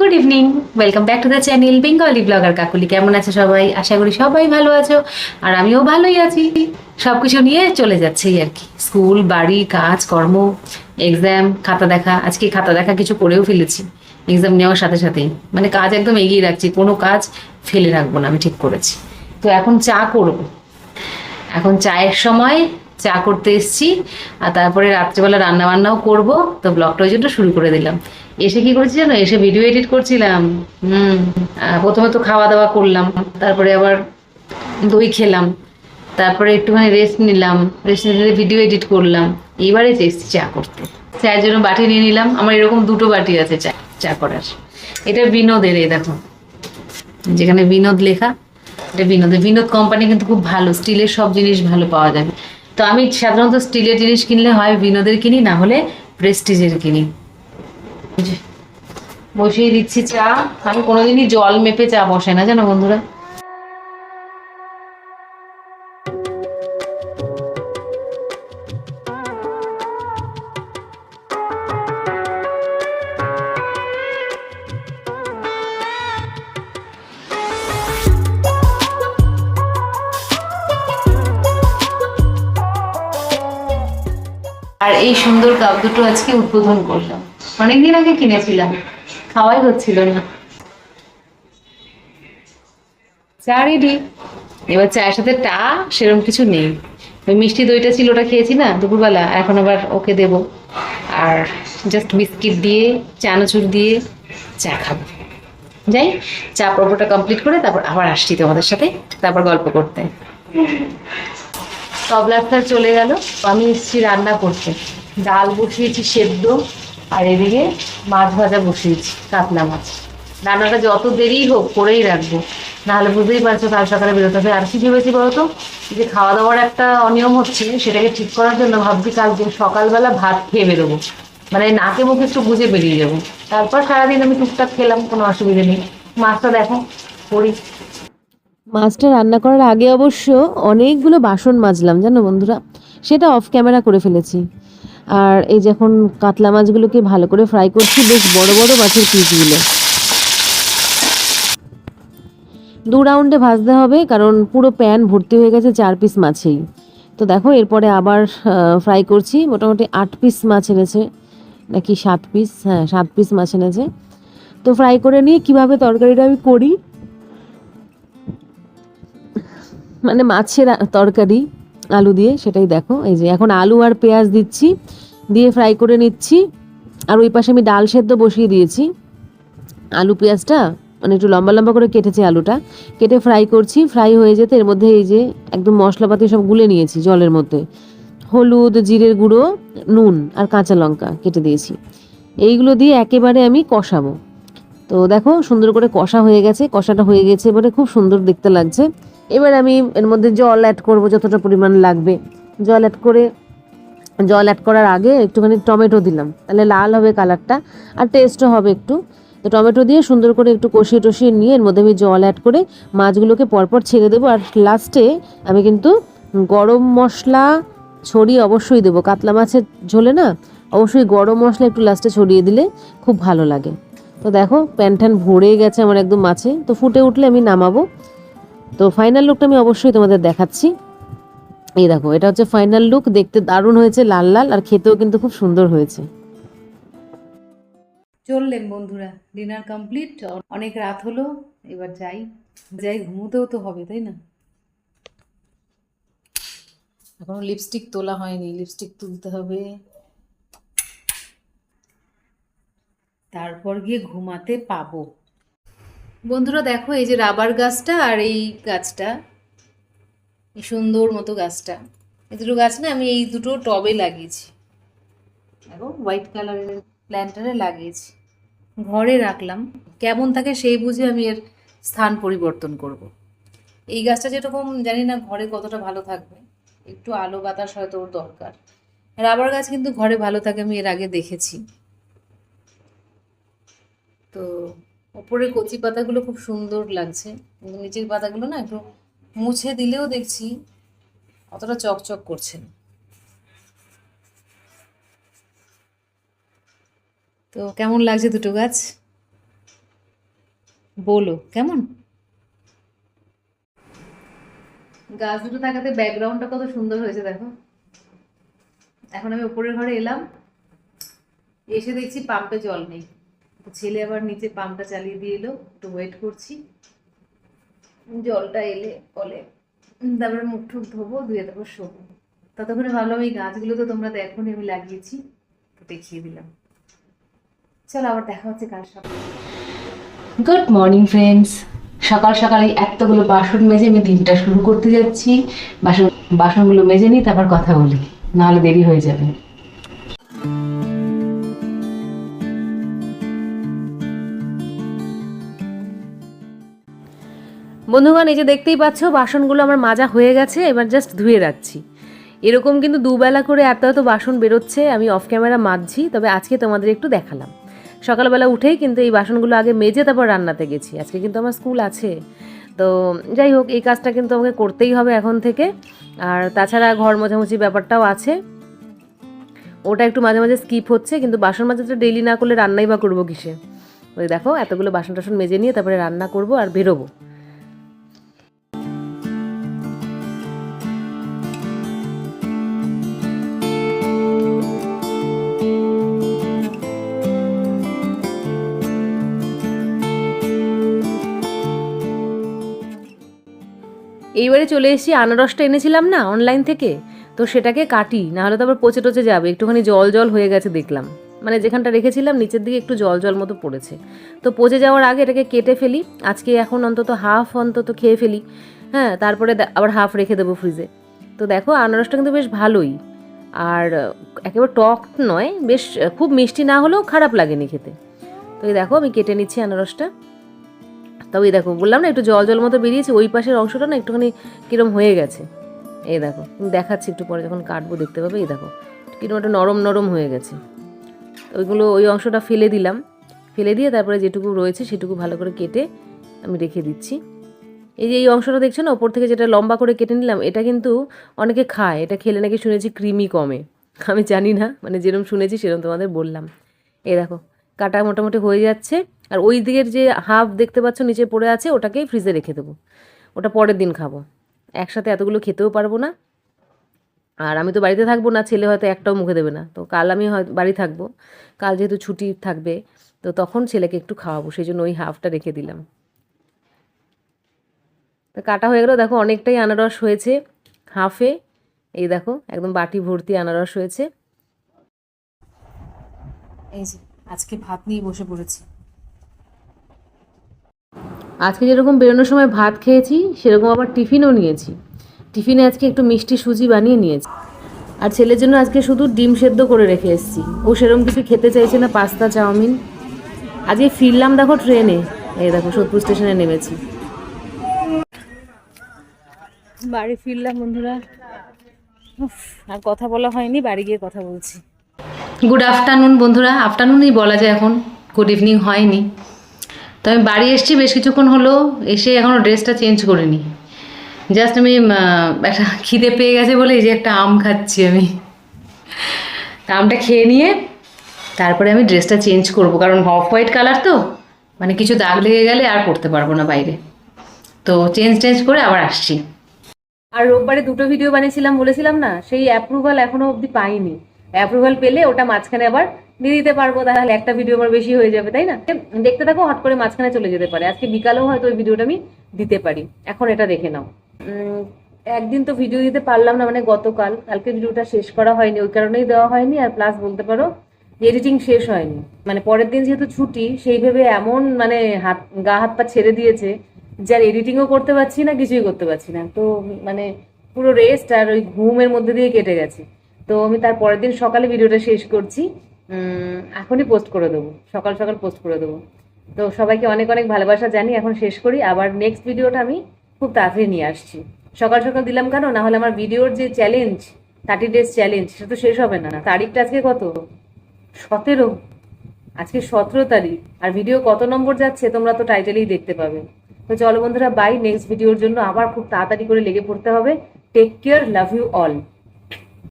Good evening welcome back to the channel Bengali blogger Kakuli কেমন আছে সবাই? আশা করি সবাই ভালো আছো। আর আমিও ভালোই আছি। সব কিছু নিয়ে চলে যাচ্ছে আর কি। স্কুল, বাড়ি, কাজ, কর্ম এক্সাম খাতা দেখা। আজকে খাতা দেখা কিছু করেও ফেলেছি। এক্সাম নেওয়ার সাথে সাথেই। মানে কাজ একদম এগিয়ে রাখছি। কোনো কাজ ফেলে রাখব না, আমি ঠিক করেছি। তো এখন চা করব। এখন চায়ের সময় চা করতে এসছি। আর তারপরে রাত্রিবেলা রান্না বান্নাও করব। তো ব্লগটা ওই জন্য শুরু করে দিলাম। এসে কি করেছি জানো? এসে ভিডিও এডিট করছিলাম। হুম প্রথমে তো খাওয়া দাওয়া করলাম, তারপরে আবার দই খেলাম, তারপরে একটুখানি রেস্ট নিলাম রেস্ট নিলে ভিডিও এডিট করলাম। এইবারে এসেছি চা করতে। চায়ের জন্য বাটি নিয়ে নিলাম। আমার এরকম দুটো বাটি আছে চা চা করার। এটা বিনোদের, এই দেখো। যেখানে বিনোদ লেখা, এটা বিনোদের। বিনোদ কোম্পানি কিন্তু খুব ভালো, স্টিলের সব জিনিস ভালো পাওয়া যাবে। তো আমি সাধারণত স্টিলের জিনিস কিনলে হয় বিনোদের কিনি, না হলে প্রেস্টিজের কিনি। বসিয়ে দিচ্ছি চা। আমি কোনোদিনই জল মেপে চা বসাই না, জানো বন্ধুরা? আর এই সুন্দর কাপ দুটো আজকে উদ্বোধন করলাম। অনেকদিন আগে কিনেছিলাম। খাওয়াই হচ্ছিল না। চা রেডি এবার চায়ের সাথে টা, সেরকম কিছু নেই। ওই মিষ্টি দইটা ছিল, ওটা খেয়েছি না দুপুরবেলা, এখন আবার ওকে দেব। আর জাস্ট বিস্কিট দিয়ে, চানাচুর দিয়ে চা খাব। যাই, চা পর্বটা কমপ্লিট করে তারপর আবার আসছি তোমাদের সাথে, তারপর গল্প করতে। তবলাস্তার চলে গেল, আমি এসেছি রান্না করতে। ডাল বসিয়েছি সেদ্ধ আর এদিকে মাছ ভাজা বসিয়েছি, কাতলা মাছ। রান্নাটা যত দেরি হোক করেই রাখব। নাহলে বুঝতেই পারছ কাল সকালে বেরোতে হবে। আর কি ভেবেছি বলতো? যে খাওয়া দাওয়ার একটা অনিয়ম হচ্ছে, সেটাকে ঠিক করার জন্য ভাবছি কালকে সকালবেলা ভাত খেয়ে বেরোবো। মানে নাকে মুখে একটু বুঝে বেরিয়ে যাব। তারপর সারাদিন আমি টুকটাক খেলাম, কোনো অসুবিধা নেই। মাছটা দেখো, করি। মাছটা রান্না করার আগে অবশ্য অনেকগুলো বাসন মাজলাম, জানো বন্ধুরা? সেটা অফ ক্যামেরা করে ফেলেছি। আর এই যখন কাতলা মাছগুলোকে ভালো করে ফ্রাই করছি, বেশ বড় বড় মাছের পিসগুলো দু রাউন্ডে ভাজতে হবে, কারণ পুরো প্যান ভর্তি হয়ে গেছে চার পিস মাছেই। তো দেখো, এরপরে আবার ফ্রাই করছি, মোটামুটি আট পিস মাছ এনেছে। নাকি সাত পিস হ্যাঁ সাত পিস মাছ এনেছে। তো ফ্রাই করে নিয়ে কীভাবে তরকারিটা আমি করি? মানে মাছের তরকারি। আলু দিয়ে সেটাই দেখো। এই যে এখন আলু আর পেঁয়াজ দিচ্ছি, দিয়ে ফ্রাই করে নিচ্ছি। আর ওই পাশে আমি ডাল সেদ্ধ বসিয়ে দিয়েছি। আলু, পেঁয়াজটা মানে একটু লম্বা লম্বা করে কেটেছি আলুটা। কেটে ফ্রাই করছি। ফ্রাই হয়ে যেতে এর মধ্যে এই যে একদম মশলাপাতি সব গুলে নিয়েছি জলের মধ্যে। হলুদ, জিরের গুঁড়ো, নুন আর কাঁচা লঙ্কা কেটে দিয়েছি। এইগুলো দিয়ে একেবারে আমি কষাবো। তো দেখো সুন্দর করে কষা হয়ে গেছে। কষাটা হয়ে গেছে এবারে খুব সুন্দর দেখতে লাগছে। এবার আমি এর মধ্যে জল অ্যাড করব যতটা পরিমাণ লাগবে। জল অ্যাড করে, জল অ্যাড করার আগে একটুখানি টমেটো দিলাম। তাহলে লাল হবে কালারটা আর টেস্টও হবে একটু। তো টমেটো দিয়ে সুন্দর করে একটু কষিয়ে টষিয়ে নিয়ে এর মধ্যে আমি জল অ্যাড করে মাছগুলোকে পরপর ছেড়ে দেবো। আর লাস্টে আমি কিন্তু গরম মশলা ছড়িয়ে অবশ্যই দেবো। কাতলা মাছের ঝোলে না, অবশ্যই গরম মশলা একটু লাস্টে ছড়িয়ে দিলে খুব ভালো লাগে। তো দেখো প্যান ট্যান ভরে গেছে আমার একদম মাছে। তো ফুটে উঠলে আমি নামাবো। তো ফাইনাল লুকটা আমি অবশ্যই তোমাদের দেখাচ্ছি। এই দেখো, এটা হচ্ছে ফাইনাল লুক দেখতে দারুণ হয়েছে, লাল লাল, আর খেতেও কিন্তু খুব সুন্দর হয়েছে। চললেন বন্ধুরা ডিনার কমপ্লিট অনেক রাত হলো, এবার যাই। যাই, ঘুমোতেও তো হবে, তাই না? এখনও লিপস্টিক তোলা হয়নি লিপস্টিক তুলতে হবে। তারপর গিয়ে ঘুমাতে পাবো। বন্ধুরা দেখো, এই যে রাবার গাছটা আর এই গাছটা। এই সুন্দর মতো গাছটা। এই দুটো গাছ না আমি এই দুটো টবে লাগিয়েছি। দেখো, হোয়াইট কালারের প্ল্যান্টারে লাগিয়েছি। ঘরে রাখলাম। কেমন থাকে সেই বুঝে আমি এর স্থান পরিবর্তন করব। এই গাছটা যেরকম, জানি না ঘরে কতটা ভালো থাকবে। একটু আলো বাতাস হয়তো ওর দরকার। রাবার গাছ কিন্তু ঘরে ভালো থাকে আমি এর আগে দেখেছি। তো ওপরের কচি পাতাগুলো খুব সুন্দর লাগছে। নিচের পাতাগুলো না একটু মুছে দিলেও দেখছি অতটা চকচক করছে না। তো কেমন লাগছে দুটো গাছ? বলো, কেমন? গাছ দুটো থাকাতে ব্যাকগ্রাউন্ডটা কত সুন্দর হয়েছে, দেখো। এখন আমি উপরের ঘরে এলাম, এসে দেখছি পাম্পে জল নেই। ছেলে আবার নিচে পাম্পটা চালিয়ে দিয়ে এলো, একটু ওয়েট করছি। জলটা এলে কলে তারপরে মুখ টুক ধোবো, ধুয়ে তারপর শোবো। ততক্ষণে ভাবলাম এই গাছগুলো তো তোমরা দেখোনি আমি লাগিয়েছি, তো দেখিয়ে দিলাম। চলো আবার দেখা হচ্ছে কাল সকালে। গুড মর্নিং ফ্রেন্ডস সকাল সকালে এতগুলো বাসন মেজে আমি দিনটা শুরু করতে যাচ্ছি। বাসন, বাসনগুলো মেজে নিই, তারপর কথা বলি। নাহলে দেরি হয়ে যাবে। বন্ধুগণ, এই যে দেখতেই পাচ্ছ, বাসনগুলো আমার মাজা হয়ে গেছে, এবার জাস্ট ধুয়ে রাখছি। এরকম কিন্তু দুবেলা করে এত এত বাসন বেরোচ্ছে, আমি অফ ক্যামেরা মাজছি, তবে আজকে তোমাদের একটু দেখালাম। সকালবেলা উঠেই কিন্তু এই বাসনগুলো আগে মেজে তারপর রান্নাতে গেছি, আজকে কিন্তু আমার স্কুল আছে। তো যাই হোক, এই কাজটা কিন্তু আমাকে করতেই হবে এখন থেকে। আর তাছাড়া ঘর মোছামুছি ব্যাপারটাও আছে। ওটা একটু মাঝে মাঝে স্কিপ হচ্ছে, কিন্তু বাসন মাজাটা ডেইলি না করলে রান্নাই বা করব কিসে? ওই দেখো, এতগুলো বাসন টাসন মেজে নিয়ে তারপরে রান্না করব আর বেরোবো। এইবারে চলে এসেছি, আনারসটা এনেছিলাম না অনলাইন থেকে, তো সেটাকে কাটি, নাহলে তো আবার পচে টচে যাবে, একটুখানি জল জল হয়ে গেছে দেখলাম। মানে যেখানটা রেখেছিলাম, নিচের দিকে একটু জল জল মতো পড়েছে। তো পচে যাওয়ার আগে এটাকে কেটে ফেলি, আজকে এখন অন্তত হাফ অন্তত খেয়ে ফেলি। হ্যাঁ তারপরে আবার হাফ রেখে দেবো ফ্রিজে তো দেখো, আনারসটা কিন্তু বেশ ভালোই। আর, একেবারে টক নয়, বেশ, খুব মিষ্টি না হলেও খারাপ লাগেনি খেতে। তো এই দেখো, আমি কেটে নিচ্ছি আনারসটা। তবে এই দেখো, বললাম না একটু জল জল মতো বেরিয়েছে, ওই পাশের অংশটা না একটুখানি কিরম হয়ে গেছে। এই দেখো দেখাচ্ছি একটু পরে যখন কাটবো, দেখতে পাবে? এই দেখো, কিরম একটা নরম নরম হয়ে গেছে। ওইগুলো, ওই অংশটা ফেলে দিলাম। ফেলে দিয়ে তারপরে যেটুকু রয়েছে সেটুকু ভালো করে কেটে আমি রেখে দিচ্ছি। এই যে এই অংশটা দেখছ না, ওপর থেকে যেটা লম্বা করে কেটে নিলাম, এটা কিন্তু অনেকে খায়, এটা খেলে নাকি শুনেছি ক্রিমি কমে। আমি জানি না মানে যেরকম শুনেছি সেরকম তোমাদের বললাম। এই দেখো, কাটা মোটামুটি হয়ে যাচ্ছে। আর ওই দিকের যে হাফ দেখতে পাচ্ছ, নিচে পড়ে আছে, ওটাকেই ফ্রিজে রেখে দেবো। ওটা পরের দিন খাব। একসাথে এতগুলো খেতেও পারব না। আর আমি তো বাড়িতে থাকব না, ছেলে হয়তো একটাও মুখে দেবে না। তো কাল আমি হয় বাড়ি থাকব। কাল যেহেতু ছুটি থাকবে, তো তখন ছেলেকে একটু খাওয়াবো, সেই জন্য ওই হাফটা রেখে দিলাম। তো কাটা হয়ে গেলো, দেখো অনেকটাই আনারস হয়েছে হাফে। এই দেখো, একদম বাটি ভর্তি আনারস হয়েছে। এই যে, আজকে ভাত নিয়ে বসে পড়েছি। আজকে যেরকম বেরোনোর সময় ভাত খেয়েছি, সেরকম আবার টিফিনও নিয়েছি। টিফিনে আজকে একটু মিষ্টি সুজি বানিয়ে নিয়েছি। আর ছেলের জন্য আজকে শুধু ডিম সেদ্ধ করে রেখে এসেছি। ও সেরকম কিছু খেতে চাইছে না, পাস্তা, চাউমিন। আজকে ফিরলাম দেখো ট্রেনে। এই দেখো, সোদপুর স্টেশনে নেমেছি। বাড়ি ফিরলাম বন্ধুরা। আর কথা বলা হয়নি, বাড়ি গিয়ে কথা বলছি। গুড আফটারনুন বন্ধুরা। আফটারনুনই বলা যায় এখন। গুড ইভিনিং হয়নি। তো আমি বাড়ি এসেছি, বেশ কিছুক্ষণ হলো, এসে এখনও ড্রেসটা চেঞ্জ করিনি। জাস্ট আমি একটা খিদে পেয়ে গেছে বলে এই যে একটা আম খাচ্ছি আমি। আমটা খেয়ে নিয়ে তারপরে আমি ড্রেসটা চেঞ্জ করব, কারণ অফ হোয়াইট কালার তো মানে কিছু দাগ লেগে গেলে আর পরতে পারব না বাইরে। তো চেঞ্জ চেঞ্জ করে আবার আসছি। আর রোববারে দুটো ভিডিও বানিয়েছিলাম, বলেছিলাম না, সেই অ্যাপ্রুভাল এখনও অবধি পাইনি। অ্যাপ্রুভাল পেলে ওটা মাঝখানে আবার দিয়ে দিতে পারব তাহলে একটা ভিডিও আমার বেশি হয়ে যাবে, তাই না? দেখতে থাকো হট করে মাঝখানে চলে যেতে পারে। আজকে বিকালেও হয়তো ওই ভিডিওটা আমি দিতে পারি। এখন এটা দেখে নাও। একদিন তো ভিডিও দিতে পারলাম না মানে গতকাল। কালকে ভিডিওটা শেষ করা হয়নি, ওই কারণেই দেওয়া হয়নি। আর প্লাস বলতে পারো এডিটিং শেষ হয়নি। মানে পরের দিন যেহেতু ছুটি, সেই ভেবে এমন মানে হাত, গা হাত পা ছেড়ে দিয়েছে যার এডিটিংও করতে পারছি না, কিছুই করতে পারছি না। তো মানে পুরো রেস্ট আর ওই ঘুমের মধ্যে দিয়ে কেটে গেছে। তো আমি তার পরের দিন সকালে ভিডিওটা শেষ করছি। এখনই পোস্ট করে দেবো। সকাল সকাল পোস্ট করে দেবো। তো সবাইকে অনেক অনেক ভালোবাসা জানি এখন শেষ করি। আবার নেক্সট ভিডিওটা আমি খুব তাড়াতাড়ি নিয়ে আসছি। সকাল সকাল দিলাম কেন? না হলে আমার ভিডিওর যে চ্যালেঞ্জ থার্টি ডেজ চ্যালেঞ্জ সেটা তো শেষ হবে না। তারিখটা আজকে কত? সতেরো। আজকে সতেরো তারিখ। আর ভিডিও কত নম্বর যাচ্ছে তোমরা তো টাইটেলেই দেখতে পাবে। তো চলো বন্ধুরা বাই নেক্সট ভিডিওর জন্য আবার খুব তাড়াতাড়ি করে লেগে পড়তে হবে। Take care love you all